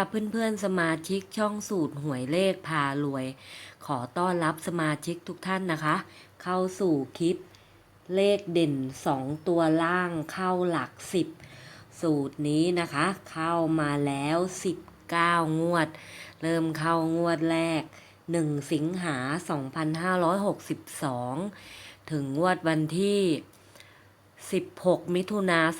ค่ะเพื่อนๆสมาชิกช่องสูตรหวยเลขพารวย ขอต้อนรับสมาชิกทุกท่านนะคะ เข้าสู่คลิปเลขเด่น 2 ตัวล่างเข้าหลัก 10 สูตรนี้นะคะ เข้ามาแล้ว 19 งวด เริ่มเข้างวดแรก 1 สิงหา 2562 ถึงงวดวันที่ 16 มิถุนา2563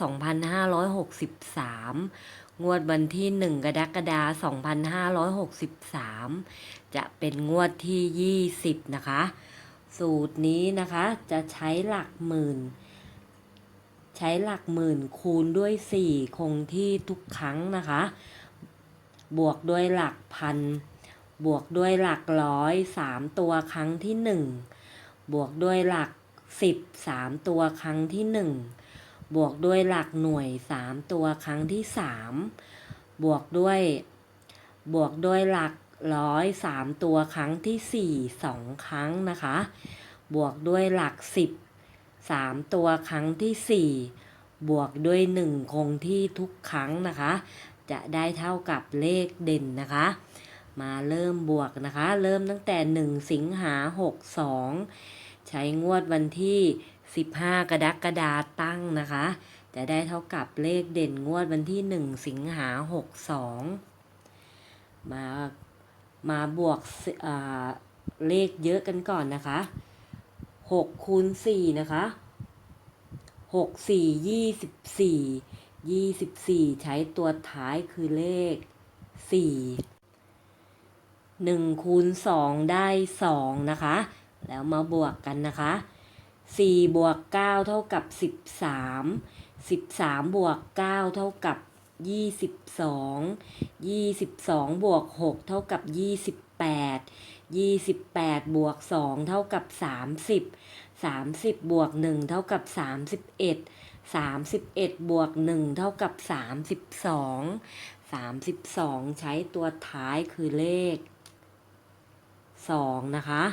งวดวันที่ 1 กรกฎาคม2563 จะเป็นงวดที่ 20 นะคะ สูตรนี้นะคะจะใช้หลักหมื่น ใช้หลักหมื่นคูณด้วย 4 คงที่ทุกครั้งนะคะ บวกด้วยหลักพัน บวกด้วยหลักร้อยสามตัวครั้งที่หนึ่งบวกด้วยหลักสิบสามตัวครั้งที่หนึ่ง บวกด้วยหลักหน่วยสามตัวครั้งที่สามบวกด้วย บวกด้วยหลักร้อยสามตัวครั้งที่สี่สองครั้งนะคะ บวกด้วยหลักสิบสามตัวครั้งที่สี่บวกด้วยหนึ่งคงที่ทุกครั้งนะคะ จะได้เท่ากับเลขเด่นนะคะ มาเริ่มบวกนะคะ เริ่มตั้งแต่ 1 สิงหา 62 ใช้งวดวันที่ 15 กระดักฎาตั้งนะคะ จะได้เท่ากับเลขเด่นงวดวันที่ 1 สิงหา 62 มามาบวกเลขเยอะกันก่อนนะคะ6คูณ4นะคะ 6 4 24 24 ใช้ตัวท้ายคือเลข 4 1คูณ2ได้ 2 นะคะ แล้วมาบวกกันนะคะ 4บวก9เท่ากับ 13 13บวก9เท่ากับ 22 22บวก6เท่ากับ 28 28บวก2เท่ากับ 30 30บวก1เท่ากับ 31 31บวก1เท่ากับ 32 32 ใช้ตัวท้ายคือเลข2นะคะ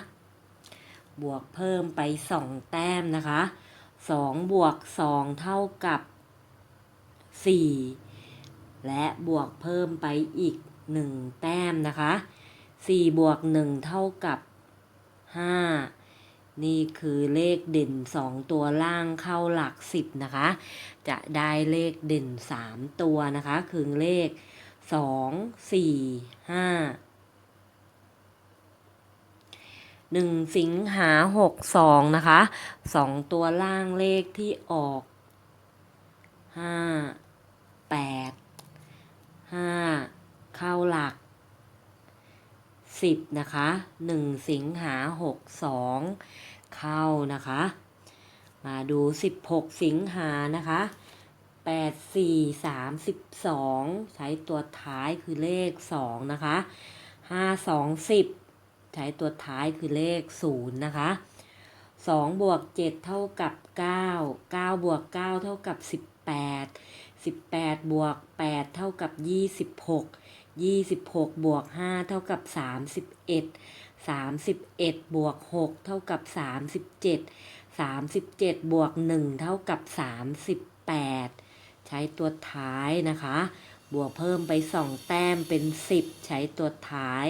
บวกเพิ่มไป 2 แต้มนะคะ 2 บวก 2 เท่ากับ 4 และบวกเพิ่มไปอีก 1 แต้มนะคะ 4 บวก 1 เท่ากับ 5 นี่คือเลขเด่น 2 ตัวล่างเข้าหลัก 10 นะคะ จะได้เลขเด่น 3 ตัวนะคะ คือเลข 2 4 5 หนึ่งสิงหาหกสองนะคะสองตัวล่างเลขที่ออกห้าแปดห้าเข้าหลักสิบนะคะหนึ่งสิงหาหกสองเข้านะคะ มาดูสิบหกสิงหานะคะแปดสี่สามสิบสองใช้ตัวท้ายคือเลขสองนะคะห้าสองสิบ ใช้ตัวท้ายคือเลข 0 นะคะ 2 บวก 7 เท่ากับ 9 9 บวก 9 เท่ากับ 18 18 บวก 8 เท่ากับ 26 26 บวก 5 เท่ากับ 31 31 บวก 6 เท่ากับ 37 37 บวก 1 เท่ากับ 38 ใช้ตัวท้ายนะคะ บวกเพิ่มไป 2 แต้มเป็น 10 ใช้ตัวท้าย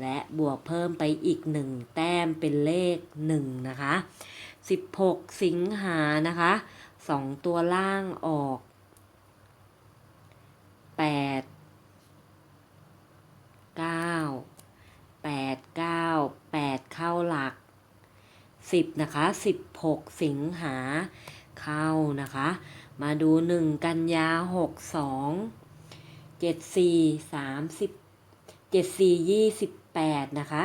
และบวกเพิ่มไปอีก 1 แต้มเป็นเลข 1 นะคะ 16 สิงหานะคะ 2 ตัวล่างออก 8 9 8 9 8 เข้าหลัก 10 นะคะ 16 สิงหาเข้านะคะ มาดู 1 กันยา 62 74 30 74 28 นะคะ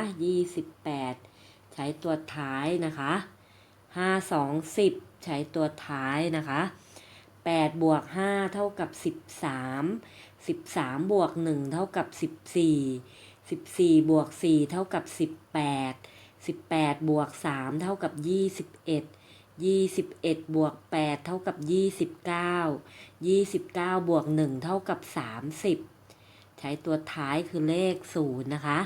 28 ใช้ตัวท้ายนะคะ 5 2 10 ใช้ตัวท้ายนะคะ8บวก5เท่ากับ 13 13บวก1เท่ากับ 14 14บวก4เท่ากับ 18 18บวก3เท่ากับ 21 21บวก8เท่ากับ 29 29บวก1เท่ากับ 30 ใช้ตัวท้ายคือเลข 0 นะคะ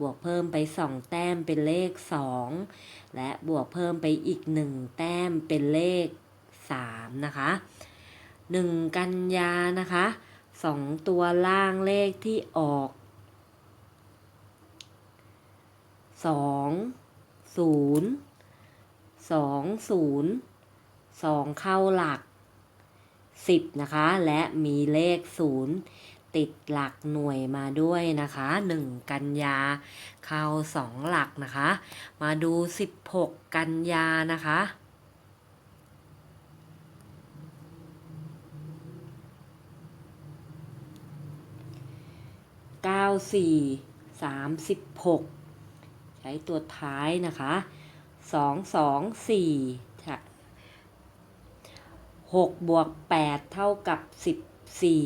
บวกเพิ่มไป 2 แต้มเป็นเลข 2 และบวกเพิ่มไปอีก 1 แต้มเป็นเลข 3 นะคะ 1 กันยานะคะสองตัวล่างเลขที่ออกสองศูนย์สองศูนย์สองเข้าหลักสิบนะคะ และมีเลขศูนย์ ติดหลักหน่วยมาด้วยนะคะหนึ่งกันยาเข้าสองหลักนะคะ มาดูสิบหกกันยานะคะเก้าสี่สามสิบหกใช้ตัวท้ายนะคะสองสองสี่หกบวกแปดเท่ากับสิบสี่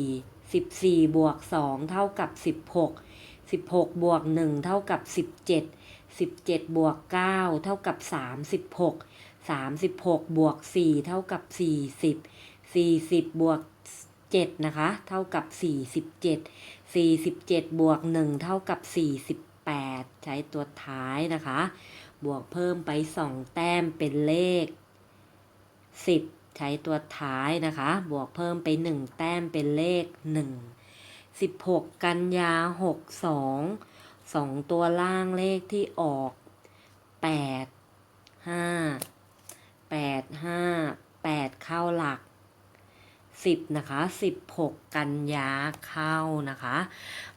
สิบสี่บวกสองเท่ากับสิบหกสิบหกบวกหนึ่งเท่ากับสิบเจ็ดสิบเจ็ดบวกเก้าเท่ากับสามสิบหกสามสิบหกบวกสี่เท่ากับสี่สิบสี่สิบบวกเจ็ดนะคะ เท่ากับสี่สิบเจ็ด47 บวก 1 เท่ากับ 48 ใช้ตัวท้ายนะคะ บวกเพิ่มไป 2 แต้มเป็นเลข 10 ใช้ตัวท้ายนะคะ บวกเพิ่มไป 1 แต้มเป็นเลข 1 16 กันยา 62 2 ตัวล่างเลขที่ออก 8 5 8 5 8 เข้าหลักสิบนะคะสิบหกกันยาเข้านะคะ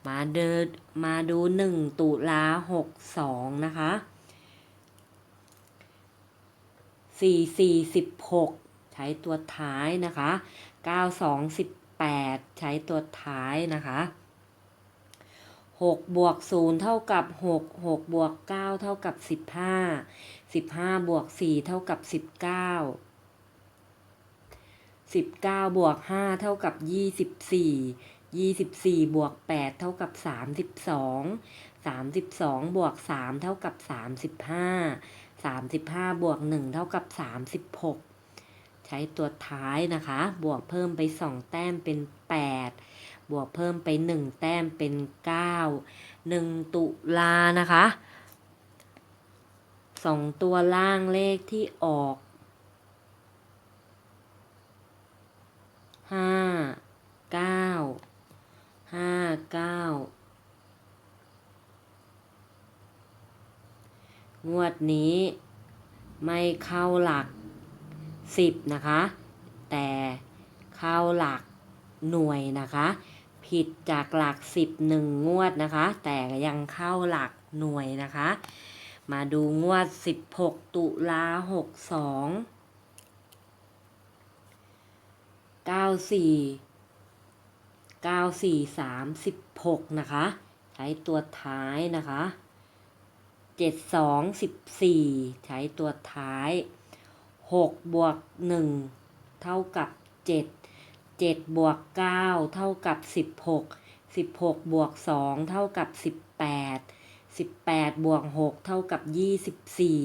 มาเดินมาดูหนึ่งตุลาหกสองนะคะสี่สี่สิบหก ใช้ตัวท้ายนะคะเก้าสองสิบแปดใช้ตัวท้ายนะคะหกบวกศูนย์เท่ากับหกหกบวกเก้าเท่ากับสิบห้าสิบห้าบวกสี่เท่ากับสิบเก้าสิบเก้าบวกห้าเท่ากับยี่สิบสี่ยี่สิบสี่บวกแปดเท่ากับสามสิบสองสามสิบสองบวกสามเท่ากับสามสิบห้าสามสิบห้าบวกหนึ่งเท่ากับสามสิบหก ใช้ตัวท้ายนะคะ บวกเพิ่มไปสองแต้มเป็นแปดบวกเพิ่มไปหนึ่งแต้มเป็นเก้าหนึ่งตุลานะคะสองตัวล่างเลขที่ออกห้าเก้าห้าเก้างวดนี้ไม่เข้าหลัก สิบนะคะ แต่เข้าหลักหน่วยนะคะ ผิดจากหลักสิบหนึ่งงวดนะคะ แต่ยังเข้าหลักหน่วยนะคะ มาดูงวด 16 ตุลา62เก้าสี่เก้าสี่สามสิบหกนะคะ ใช้ตัวท้ายนะคะเจ็ดสองสิบสี่ใช้ตัวท้าย หกบวกหนึ่งเท่ากับเจ็ดเจ็ดบวกเก้าเท่ากับสิบหกสิบหกบวกสองเท่ากับสิบแปดสิบแปดบวกหกเท่ากับยี่สิบสี่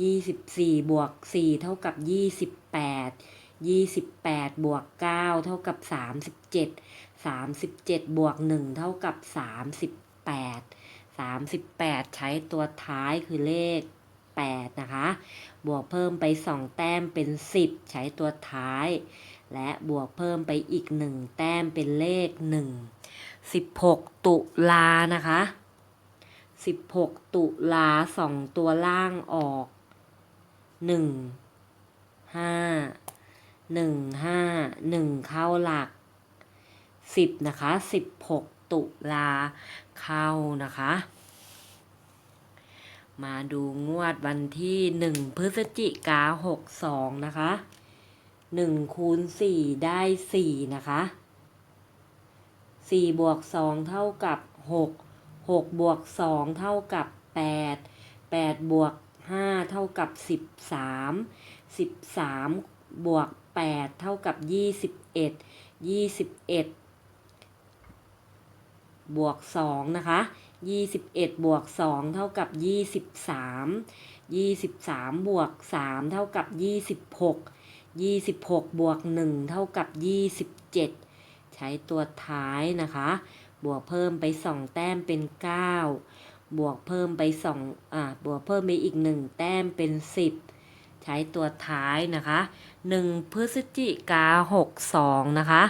ยี่สิบสี่บวกสี่เท่ากับยี่สิบแปดยี่สิบแปดบวกเก้าเท่ากับสามสิบเจ็ดสามสิบเจ็ดบวกหนึ่งเท่ากับสามสิบแปดสามสิบแปดใช้ตัวท้ายคือเลข แปดนะคะ บวกเพิ่มไปสองแต้มเป็นสิบใช้ตัวท้าย และบวกเพิ่มไปอีกหนึ่งแต้มเป็นเลขหนึ่งสิบหกตุลานะคะสิบหกตุลาสองตัวล่างออกหนึ่งห้าหนึ่งห้าหนึ่งเข้าหลักสิบนะคะสิบหกตุลาเข้านะคะ มาดูงวดวันที่หนึ่งพฤศจิกาหกสองนะคะหนึ่งคูณสี่ได้สี่นะคะสี่บวกสองเท่ากับหกหกบวกสองเท่ากับแปดแปดบวกห้าเท่ากับสิบสามสิบวกแปดเท่ากับยี่สิบวกสองนะคะ ยี่สิบเอ็ดบวกสองเท่ากับยี่สิบสามยี่สิบสามบวกสามเท่ากับยี่สิบหกยี่สิบหกบวกหนึ่งเท่ากับยี่สิบเจ็ดใช้ตัวท้ายนะคะ บวกเพิ่มไปสองแต้มเป็นเก้าบวกเพิ่มไปสองอ่าบวกเพิ่มไปอีกหนึ่งแต้มเป็นสิบใช้ตัวท้ายนะคะหนึ่งพฤศจิกาหกสองนะคะ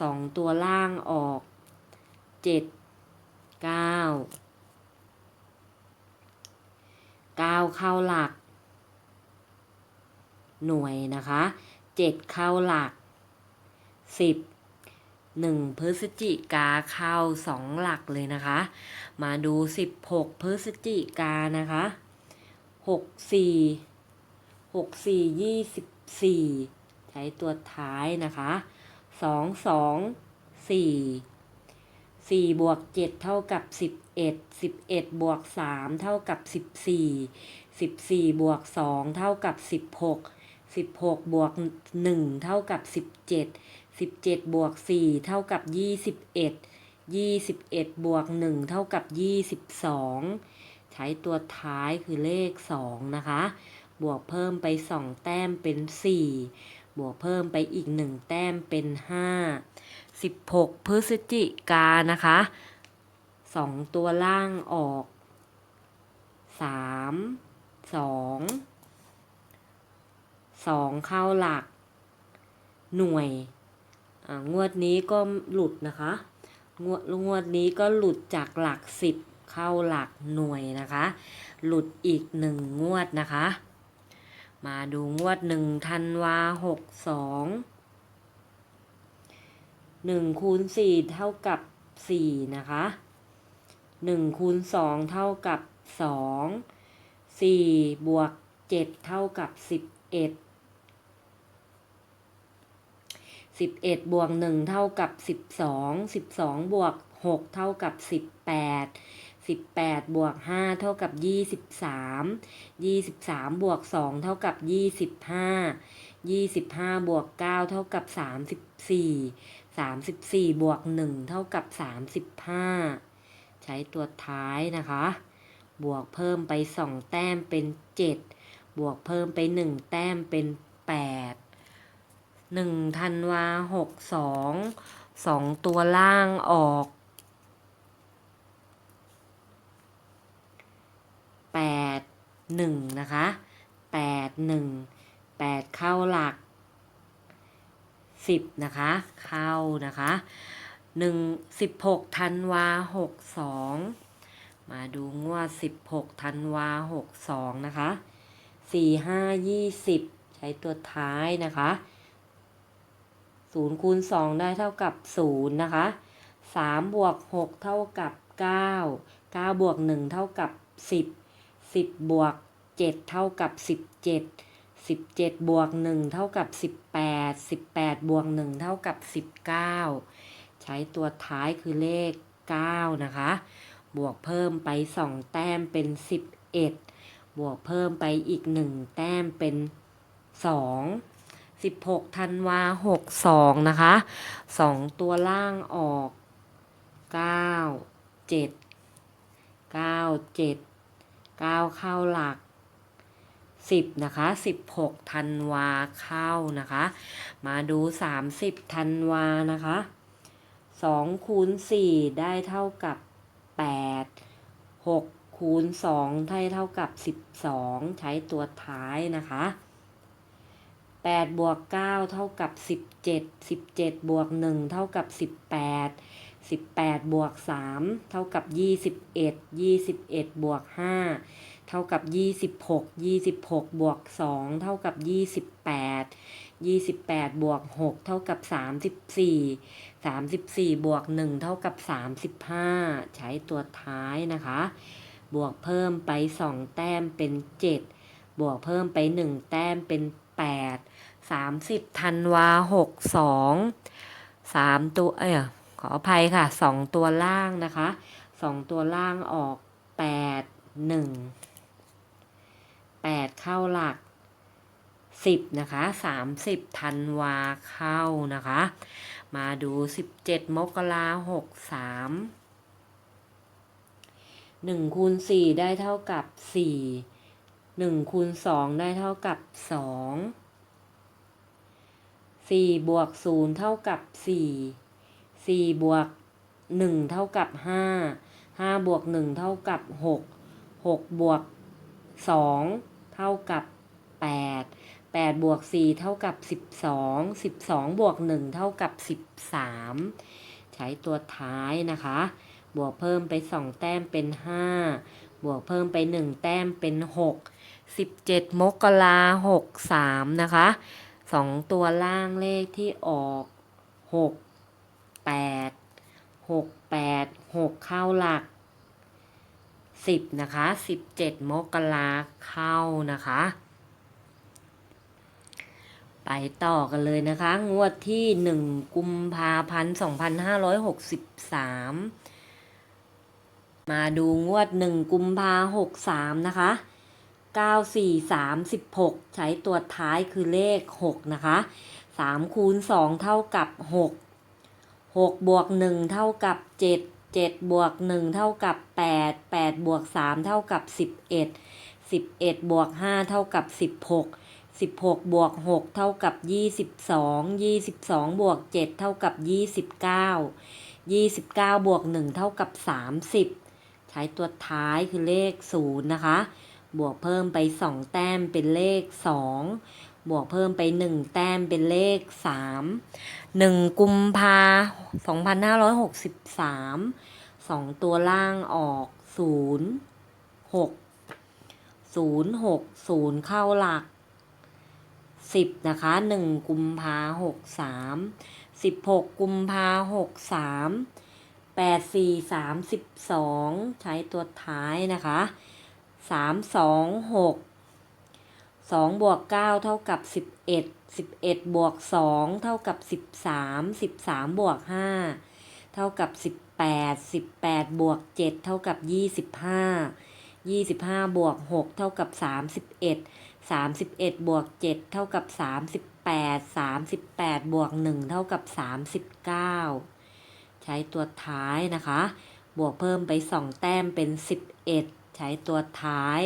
สองตัวล่างออกเจ็ด เก้าเก้าเข้าหลัก หน่วยนะคะเจ็ดเข้าหลักสิบหนึ่งพฤศจิกาเข้าสองหลักเลยนะคะ มาดูสิบหกพฤศจิกานะคะหกสี่หกสี่ยี่สิบสี่ใช้ตัวท้ายนะคะสองสองสี่ สี่บวกเจ็ดเท่ากับสิบเอ็ดสิบเอ็ดบวกสามเท่ากับสิบสี่สิบสี่บวกสองเท่ากับสิบหกสิบหกบวกหนึ่งเท่ากับสิบเจ็ดสิบเจ็ดบวกสี่เท่ากับยี่สิบเอ็ดยี่สิบเอ็ดบวกหนึ่งเท่ากับยี่สิบสองใช้ตัวท้ายคือเลขสองนะคะ บวกเพิ่มไปสองแต้มเป็นสี่บวกเพิ่มไปอีกหนึ่งแต้มเป็นห้า สิบหกพฤศจิกานะคะสองตัวล่างออกสามสองสองเข้าหลัก หน่วยงวดนี้ก็หลุดนะคะ งวดงวดนี้ก็หลุดจากหลักสิบเข้าหลักหน่วยนะคะ หลุดอีกหนึ่งงวดนะคะ มาดูงวดหนึ่งธันวาหกสอง หนึ่งคูณสี่เท่ากับสี่นะคะหนึ่งคูณสองเท่ากับสองสี่บวกเจ็ดเท่ากับสิบเอ็ดสิบเอ็ดบวกหนึ่งเท่ากับสิบสองสิบสองบวกหกเท่ากับสิบแปดสิบแปดบวกห้าเท่ากับยี่สิบสามยี่สิบสามบวกสองเท่ากับยี่สิบห้ายี่สิบห้าบวกเก้าเท่ากับสามสิบสี่สามสิบสี่บวกหนึ่งเท่ากับสามสิบห้าใช้ตัวท้ายนะคะ บวกเพิ่มไปสองแต้มเป็นเจ็ดบวกเพิ่มไปหนึ่งแต้มเป็นแปดหนึ่งธันวาหกสองสองตัวล่างออกแปดหนึ่งนะคะแปดหนึ่งแปดเข้าหลัก สิบนะคะ เข้านะคะหนึ่งสิบหกธันวาหกสองมาดูงวดสิบหกธันวาหกสองนะคะสี่ห้ายี่สิบใช้ตัวท้ายนะคะศูนย์คูณสองได้เท่ากับศูนย์นะคะสามบวกหกเท่ากับเก้าเก้าบวกหนึ่งเท่ากับสิบสิบบวกเจ็ดเท่ากับสิบเจ็ด สิบเจ็ดบวกหนึ่งเท่ากับสิบแปดสิบแปดบวกหนึ่งเท่ากับสิบเก้าใช้ตัวท้ายคือเลขเก้านะคะ บวกเพิ่มไปสองแต้มเป็นสิบเอ็ดบวกเพิ่มไปอีกหนึ่งแต้มเป็นสองสิบหกธันวาหกสองนะคะสองตัวล่างออกเก้าเจ็ดเก้าเจ็ดเก้าเข้าหลัก สิบนะคะสิบหกธันวาเข้านะคะ มาดูสามสิบธันวานะคะสองคูณสี่ได้เท่ากับแปดหกคูณสองได้เท่ากับสิบสองใช้ตัวท้ายนะคะแปดบวกเก้าเท่ากับสิบเจ็ดสิบเจ็ดบวกหนึ่งเท่ากับสิบแปดสิบแปดบวกสามเท่ากับยี่สิบเอ็ดยี่สิบเอ็ดบวกห้า เท่ากับยี่สิบหกยี่สิบหกบวกสองเท่ากับยี่สิบแปดยี่สิบแปดบวกหกเท่ากับสามสิบสี่สามสิบสี่บวกหนึ่งเท่ากับสามสิบห้าใช้ตัวท้ายนะคะ บวกเพิ่มไปสองแต้มเป็นเจ็ดบวกเพิ่มไปหนึ่งแต้มเป็นแปดสามสิบธันวาหกสองสามตัว เอ้ยขออภัยค่ะสองตัวล่างนะคะสองตัวล่างออกแป ดหนึ่งแปดเข้าหลักสิบนะคะสามสิบธันวาเข้านะคะ มาดูสิบเจ็ดมกราหกสามหนึ่งคูณสี่ได้เท่ากับสี่หนึ่งคูณสองได้เท่ากับสองสี่บวกศูนย์เท่ากับสี่สี่บวกหนึ่งเท่ากับห้าห้าบวกหนึ่งเท่ากับหกหกบวกสอง เท่ากับแปด8บวก4เท่ากับ 12 12 บวก 1 เท่ากับ 13 ใช้ตัวท้ายนะคะ บวกเพิ่มไป 2 แต้มเป็น 5 บวกเพิ่มไป 1 แต้มเป็น 6 17 มกราหกสามนะคะสองตัวล่างเลขที่ออกหกแปดหกแปดหกเข้าหลัก สิบนะคะสิบเจ็ดมกราเข้านะคะ ไปต่อกันเลยนะคะ งวดที่หนึ่งกุมภาพันธ์สองพันห้าร้อยหกสิบสามมาดูงวดหนึ่งกุมภาหกสามนะคะ 9436 ใช้ตัวท้ายคือเลข 6 นะคะ 3 คูณ 2 เท่ากับ 6 6 บวก 1 เท่ากับ 7 7บวก1เท่ากับ 8 8บวก3เท่ากับ 11 11บวก5เท่ากับ 16 16บวก6เท่ากับ 22 22บวก7เท่ากับ 29 29บวก1เท่ากับ 30 ใช้ตัวท้ายคือเลข0นะคะ บวกเพิ่มไป 2 แต้มเป็นเลข 2 บวกเพิ่มไป 1 แต้มเป็นเลข 3 1 กุมภา2563 2 ตัวล่างออก 0 6 0 6 0 เข้าหลัก 10 นะคะ 1 กุมภา63 16 กุมภา63 8 4 32 ใช้ตัวท้ายนะคะสาม สองบวกเก้าเท่ากับสิบเอ็ดสิบเอ็ดบวกสองเท่ากับสิบสามสิบสามบวกห้าเท่ากับสิบแปดสิบแปดบวกเจ็ดเท่ากับยี่สิบห้ายี่สิบห้าบวกหกเท่ากับสามสิบเอ็ดสามสิบเอ็ดบวกเจ็ดเท่ากับสามสิบแปดสามสิบแปดบวกหนึ่งเท่ากับสามสิบเก้าใช้ตัวท้ายนะคะ บวกเพิ่มไปสองแต้มเป็นสิบเอ็ดใช้ตัวท้าย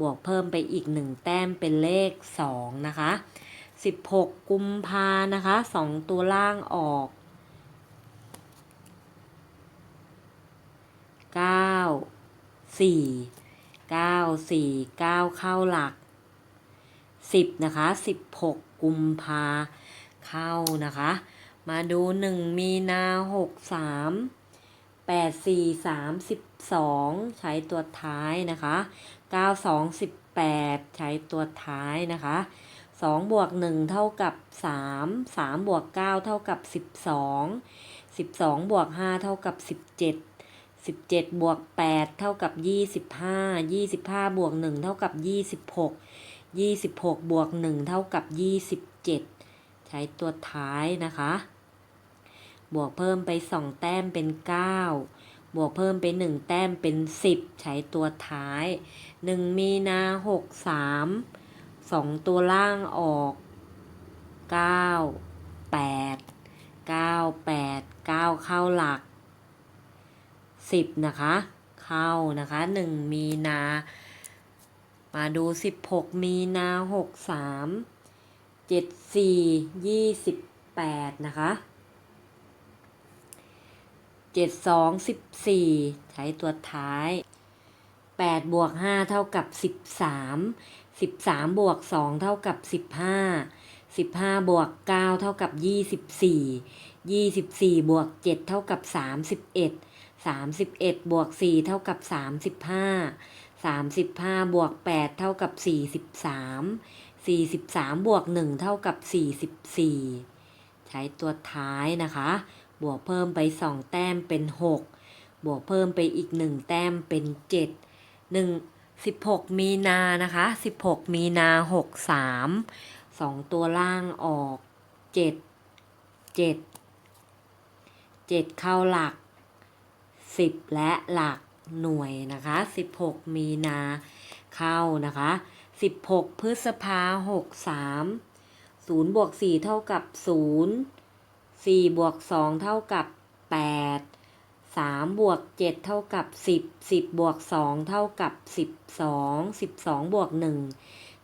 บวกเพิ่มไปอีกหนึ่งแต้มเป็นเลขสองนะคะ 16 กุมภานะคะสองตัวล่างออก 9 4 9 4 9 เข้าหลัก 10 นะคะ 16 กุมภาเข้านะคะ มาดู 1 มีนา 63แปดสี่สามสิบสองใช้ตัวท้ายนะคะ เก้าสองสิบแปดใช้ตัวท้ายนะคะสองบวกหนึ่งเท่ากับสามสามบวกเก้าเท่ากับสิบสองสิบสองบวกห้าเท่ากับสิบเจ็ดสิบเจ็ดบวกแปดเท่ากับยี่สิบห้ายี่สิบห้าบวกหนึ่งเท่ากับยี่สิบหกยี่สิบหกบวกหนึ่งเท่ากับยี่สิบเจ็ดใช้ตัวท้ายนะคะ บวกเพิ่มไป 2 แต้มเป็น 9 บวกเพิ่มไป 1 แต้มเป็น 10 ใช้ตัวท้าย 1 มีนา 63 2 ตัวล่างออก 9 8 9 8 9 เข้าหลัก 10 นะคะ เข้านะคะ 1 มีนา มาดู 16 มีนา 63 74 28 นะคะเจ็ดสองสิบสี่ใช้ตัวท้าย แปดบวกห้าเท่ากับสิบสามสิบสามบวกสองเท่ากับสิบห้าสิบห้าบวกเก้าเท่ากับยี่สิบสี่ยี่สิบสี่บวกเจ็ดเท่ากับสามสิบเอ็ดสามสิบเอ็ดบวกสี่เท่ากับสามสิบห้าสามสิบห้าบวกแปดเท่ากับสี่สิบสามสี่สิบสามบวกหนึ่งเท่ากับสี่สิบสี่ใช้ตัวท้ายนะคะ บวกเพิ่มไป 2 แต้มเป็น 6 บวกเพิ่มไปอีก 1 แต้มเป็น 7 1 16 มีนานะคะ 16 มีนา 63 2 ตัวล่างออก 7 7 7 เข้าหลัก 10 และหลักหน่วยนะคะ 16 มีนาเข้านะคะ 16 พฤษภา 63 0บวก4เท่ากับ0สี่บวกสองเท่ากับแปดสามบวกเจ็ดเท่ากับสิบสิบบวกสองเท่ากับสิบสองสิบสองบวกหนึ่ง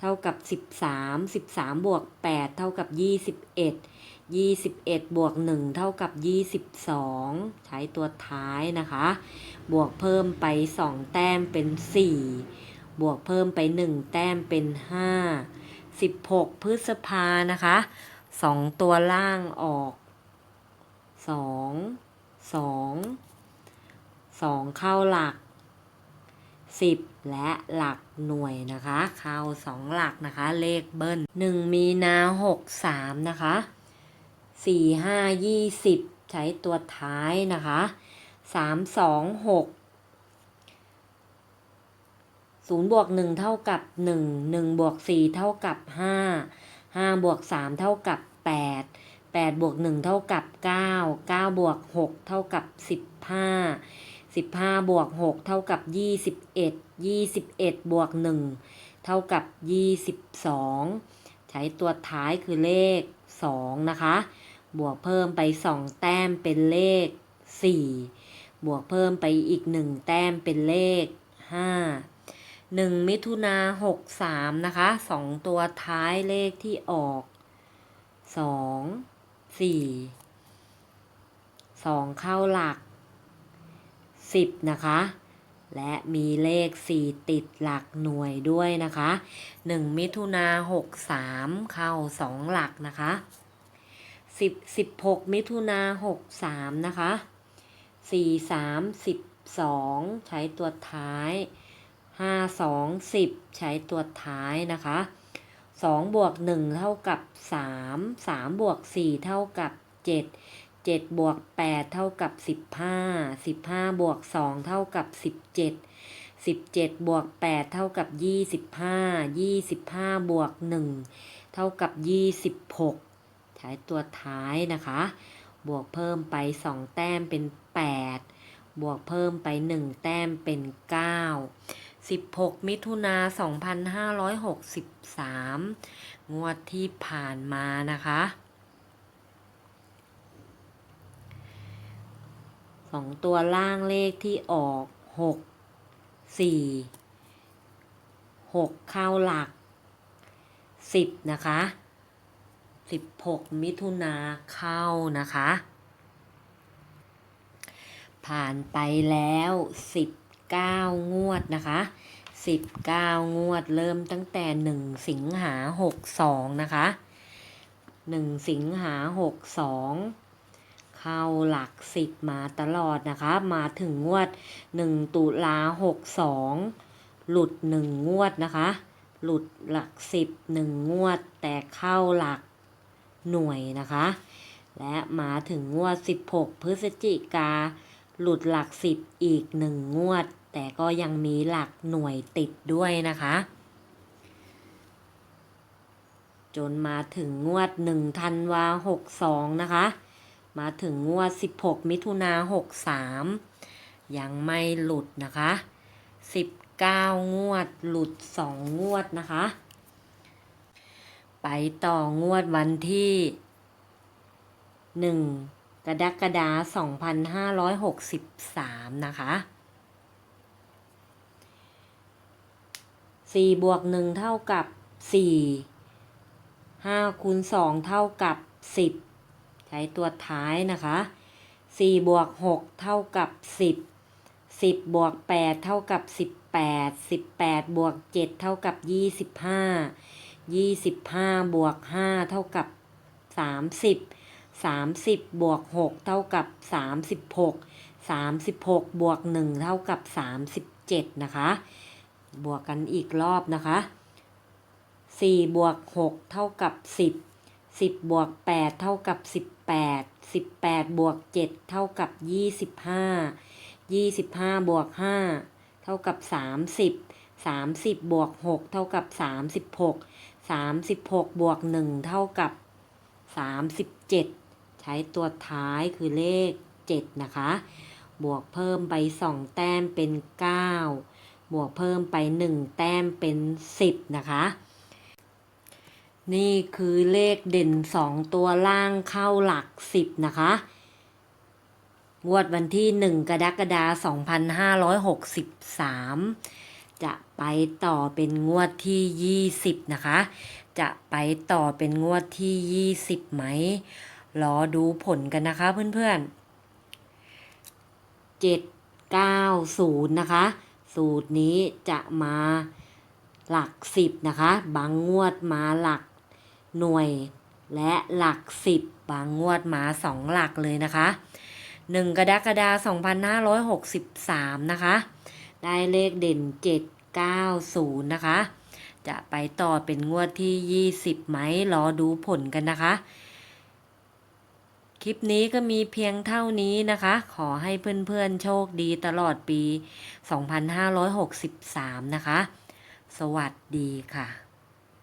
เท่ากับสิบสามสิบสามบวกแปดเท่ากับยี่สิบเอ็ดยี่สิบเอ็ดบวกหนึ่งเท่ากับยี่สิบสองใช้ตัวท้ายนะคะ บวกเพิ่มไปสองแต้มเป็นสี่บวกเพิ่มไปหนึ่งแต้มเป็นห้า16 พฤษภานะคะสองตัวล่างออกสอง สองเข้าหลักสิบและหลักหน่วยนะคะ เข้าสองหลักนะคะ เลขเบิ้ลหนึ่งมีนาหกสามนะคะสี่ห้ายี่สิบใช้ตัวท้ายนะคะสามสองหกศูนย์บวกหนึ่งเท่ากับหนึ่งหนึ่งบวกสี่เท่ากับห้าห้าบวกสามเท่ากับแปดแปดบวกหนึ่งเท่ากับเก้าเก้าบวกหกเท่ากับสิบห้า สิบห้าบวกหกเท่ากับยี่สิบเอ็ดยี่สิบเอ็ดบวกหนึ่งเท่ากับยี่สิบสองใช้ตัวท้ายคือเลขสองนะคะ บวกเพิ่มไปสองแต้มเป็นเลขสี่บวกเพิ่มไปอีกหนึ่งแต้มเป็นเลขห้าหนึ่งมิถุนาหกสามนะคะสองตัวท้ายเลขที่ออกสองสี่สองเข้าหลัก สิบนะคะ และมีเลขสี่ติดหลักหน่วยด้วยนะคะหนึ่งมิถุนาหกสามเข้าสองหลักนะคะสิบสิบหกมิถุนาหกสามนะคะสี่สามสิบสองใช้ตัวท้ายห้าสองสิบใช้ตัวท้ายนะคะสองบวกหนึ่งเท่ากับสามสามบวกสี่เท่ากับเจ็ด เจ็ดบวกแปดเท่ากับสิบห้าสิบห้าบวกสองเท่ากับสิบเจ็ดสิบเจ็ดบวกแปดเท่ากับยี่สิบห้ายี่สิบห้าบวกหนึ่งเท่ากับยี่สิบหกใช้ตัวท้ายนะคะ บวกเพิ่มไปสองแต้มเป็นแปดบวกเพิ่มไปหนึ่งแต้มเป็นเก้าสิบหกมิถุนาสองพันห้าร้อยหกสิบสามงวดที่ผ่านมานะคะ สองตัวล่างเลขที่ออกหกสี่หกเข้าหลักสิบนะคะสิบหกมิถุนาเข้านะคะ ผ่านไปแล้วสิบเก้างวดนะคะสิบเก้างวดเริ่มตั้งแต่หนึ่งสิงหาหกสองนะคะหนึ่งสิงหาหกสอง เข้าหลักสิบมาตลอดนะคะ มาถึงงวดหนึ่งตุลาหกสองหลุดหนึ่งงวดนะคะ หลุดหลักสิบหนึ่งงวด แต่เข้าหลักหน่วยนะคะ และมาถึงงวด 16 พฤศจิกา หลุดหลักสิบอีกหนึ่งงวด แต่ก็ยังมีหลักหน่วยติดด้วยนะคะจนมาถึงงวด1ธันวา62 นะคะ มาถึงงวด 16 มิถุนา63 ยังไม่หลุดนะคะ 19 งวดหลุด 2 งวดนะคะ ไปต่องวดวันที่ 1 กรกฎาคม2563 นะคะ4บวก1เท่ากับ 4 5คูณ2เท่ากับ 10 ช้ตัวท้ายนะคะ4บวก6เท่ากับ 10 10บวก8เท่ากับ 18 18บวก7เท่ากับ 25 25บวก5เท่ากับ 30 30บวก6เท่ากับ 36 36บวก1เท่ากับ 37 นะคะ บวกกันอีกรอบนะคะ4บวก6เท่ากับ 10 10บวก8เท่ากับ18 18บวก7เท่ากับ25 25บวก5เท่ากับ30 30บวก6เท่ากับ36 36บวก1เท่ากับ37ใช้ตัวท้ายคือเลข7นะคะ บวกเพิ่มไป2แต้มเป็น9บวกเพิ่มไป1แต้มเป็น10นะคะ นี่คือเลขเด่น2ตัวล่างเข้าหลัก10นะคะงวดวันที่1กรกฎาคม2563 จะไปต่อเป็นงวดที่ 20 นะคะ จะไปต่อเป็นงวดที่ 20 ไหม รอดูผลกันนะคะเพื่อนๆ 790 นะคะ สูตรนี้จะมาหลักสิบนะคะ บางงวดมาหลัก หน่วยและหลักสิบบางงวดมาสองหลักเลยนะคะหนึ่งกรกฎาคม2563 นะคะ ได้เลขเด่น 790 นะคะ จะไปต่อเป็นงวดที่ 20 ไหม รอดูผลกันนะคะ คลิปนี้ก็มีเพียงเท่านี้นะคะ ขอให้เพื่อนๆโชคดีตลอดปี 2563 นะคะ สวัสดีค่ะ